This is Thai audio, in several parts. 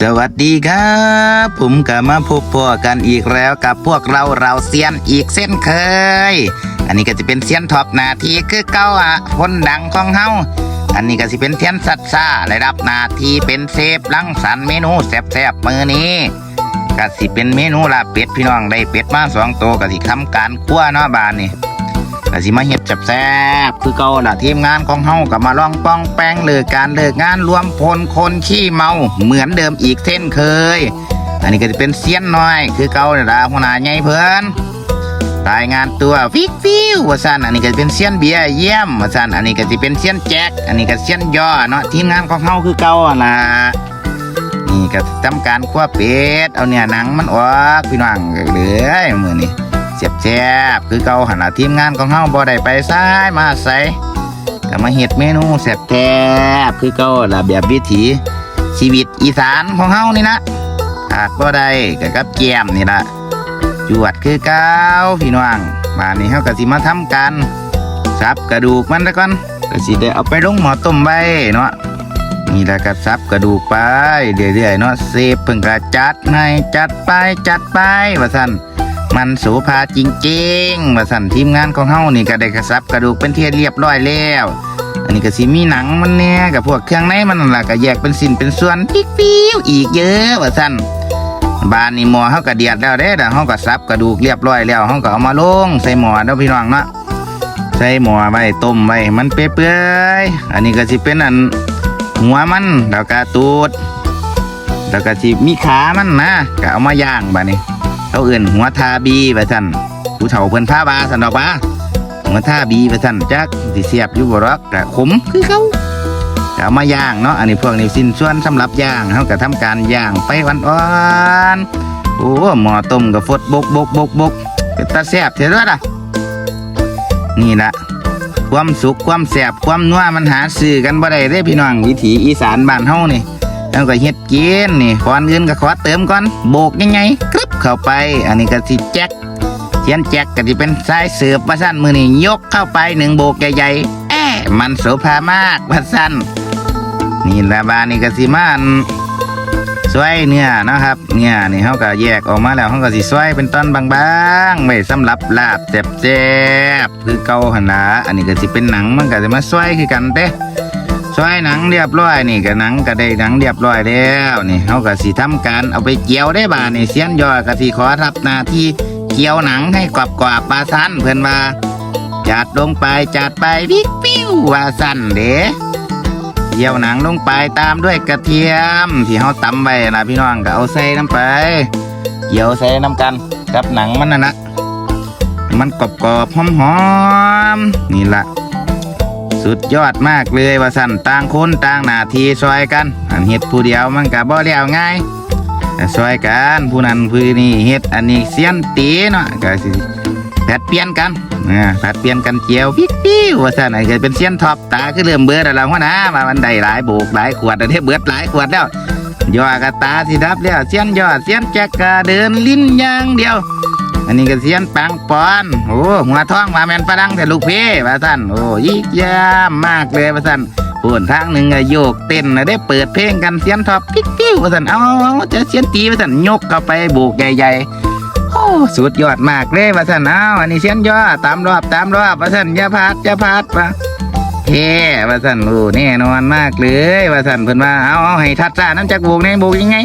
สวัสดีครับ ผมก็มาพบพอกันอีกแล้วกับพวกเราเราเซียนอีกเส้นเคย อันนี้ก็จะเป็นเซียนท็อปนาทีคือเก้าอะคนดังของเฮาอันนี้ก็จะเป็นเซียนสัตซ่าไดรับนาทีเป็นเซฟลังสรรเมนูแซ่บๆมือนี้ก็สิเป็นเมนูลาเป็ดพี่น้องได้เป็ดมาสองตัวก็สิทำการคั่วเนาะบานนี่ ก็สิมาเฮ็ดแซ่บคือเก่าล่ะทีมงานของเฮาก็มาลองป้องแป้งเลิกการเลิกงานรวมพลคนขี้เมาเหมือนเดิมอีกเช่นเคย อันนี้ก็จะเป็นเซียนน้อย คือเก่าเนี่ยล่ะหัวหน้าใหญ่เพิ่นรายงานตัวฟิกฟิวว่าซั่นอันนี้ก็จะเป็นเซียนเบียเยี่ยมว่าซั่นอันนี้ก็จะเป็นเซียนแจ็คอันนี้ก็เซียนย่อเนาะทีมงานของเฮาคือเก่าล่ะนี่ก็ทำการคั่วเป็ดเอาเนี่ยหนังมันออกพี่น้องเหลือมือนี้ เสียบแซ่บคือเก่าหันละทีมงานของเฮาบ่ได้ไปซ้ายมาใส่ก็มาเฮ็ดเมนูแซ่บแซ่บคือเก่าละแบบวิถีชีวิตอีสานของเฮานี่นะขาดบ่ได้ก็กับแก้มนี่ละจวดคือเก่าพี่น้องบ้านนี้เฮาก็สิมาทำการสับกระดูกมันแล้วก่อนก็สิได้เอาไปลงหม้อต้มไว้เนาะนี่แหละก็สับกระดูกไปเรื่อยๆเนาะเซฟเพิ่งกระจัดให้จัดไปจัดไปว่าซั่น มันโสภาจริงๆมาสั่นทีมงานของเฮานี่ก็ได้กระซับกระดูกเป็นเทียเรียบร้อยแล้ว อันนี้ก็สิมีหนังมันเนี่ยกับพวกเครื่องในมันล่ะก็แยกเป็นสินเป็นส่วนปิ๊กปิ้วอีกเยอะว่าสั่นบ้านนี่หมอเฮาก็เดียดแล้วเด้แต่เฮาก็ซับกระดูกเรียบร้อยแล้วเฮาก็เอามาลงใส่หม้อเด้อพี่น้องเนาะใส่หม้อไว้ต้มไว้มันเปื่อยๆอันนี้ก็สิเป็นอันหัวมันแล้วก็ตูดแล้วก็สิมีขามันนะก็เอามาย่างบัดนี้ เขาเอื่นหัวทาบีไปสั่นผู้เฒ่าเพิ่นพาบาสันดอกว่าหัวทาบีไปสั่นจักสิเสียบอยู่บ่รอกกะขมคือเขาก็เอามาย่างเนาะ อันนี้พวกนี้สิ้นส่วนสำหรับย่างเฮาก็ทำการย่างไปอ่อนๆโอ้หม้อต้มก็ฟดบกบกบกบกเป็นตาแซ่บเท่าด้วยล่ะนี่ละความสุขความแซ่บความนัวมันหาซื้อกันบ่ได้เด้พี่น้องวิถีอีสานบ้านเฮานี่ แล้วก็เฮ็ดกินนี่ก่อนอื่นก็ขอเติมก่อนโบกยังไงกรึบเข้าไป อันนี้ก็สิแจ็คเทียนแจ็คก็สิเป็นสายเสือบว่าสั้นมือนี่ยกเข้าไปหนึ่งโบกใหญ่ๆแอะมันโสภามากว่าสั้นนี่ละบานี่ก็สิมันซอยเนื้อนะครับเนี่ยนี่เขาก็แยกออกมาแล้วเขาก็สิซอยเป็นตอนบางๆไว้สำหรับลาบแซ่บๆคือเก่าหันละอันนี้ก็สิเป็นหนังมันก็จะมาซอยคือกันเด้ ซอยหนังเรียบร้อยนี่ก็หนังก็ได้หนังเรียบร้อยแล้วนี่เขาก็สิทำการเอาไปเกี่ยวได้บาดนี่เสียนยอก็สิขอรับหน้าที่เกี่ยวหนังให้กรอบกว่าปลาสั้นเพื่อนว่าจัดลงไปจัดไปวิกปิ้วว่าสั้นเด้เกี่ยวหนังลงไปตามด้วยกระเทียมที่เขาตำไว้นะพี่น้องก็เอาใส่น้ำไป เกี่ยวใส่น้ำกันกับหนังมันน่ะนะมันกรอบๆหอมๆนี่ละ สุดยอดมากเลยว่าสั่นต่างคนต่างหน้าที่ซอยกันอันเฮ็ดผู้เดียวมันก็บ่แล้ยวง่ายแต่ซอยกันผู้นั้นผู้นี้เฮ็ดอันนี้เสียนตีเนาะก็สิแผดเปลี่ยนกันนะแผดเปลี่ยนกันเจียวพิกปิ้วว่าสั่นไอ้ก็เป็นเสียนท็อปตาคือเริ่มเบื่อแล้วหัวหน้ามามันได้หลายโบกหลายขวดอันนี้เบิดหลายขวดแล้วยอกระตาสิดับแล้วเสียนยอดเสียนแจกกะเดินลิ้นอย่างเดียว อันนี้ก็เสียนปังปอนโอ้หัวท้องมาแมนฝรั่งแต่ลูกเพ่ว่าท่านโอ้ยิ่งยามมากเลยว่าท่านปูนทางหนึ่งก็โยกเต้นได้เปิดเพลงกันเสียนทอปปิ๊กปิ้วว่าท่านเอาจะเสียนตีว่าท่านยกเข้าไปโบกใหญ่ๆโอ้สุดยอดมากเลยว่าท่านเอาอันนี้เสียนย่อตามรอบตามรอบว่าท่านอย่าพลาดอย่าพลาดว่าเท่ว่าท่านโอ้แน่นอนมากเลยว่าท่านเพิ่นว่าเอาเอาให้ทัดซ่าน้ำจักโบกในโบกยังไง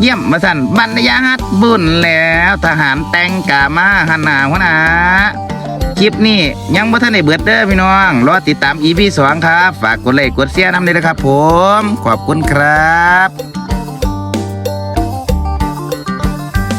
เยี่ยมมาสั่นบรรยาฮัดบุญแล้วทหารแต่งกามาหันหน้าหัวหน้าคลิปนี้ยังบ่ทันได้เบิดเด้อพี่น้อง รอติดตาม EP 2ครับ ฝากกดไลค์กดแชร์นำเลยนะครับผม ขอบคุณครับ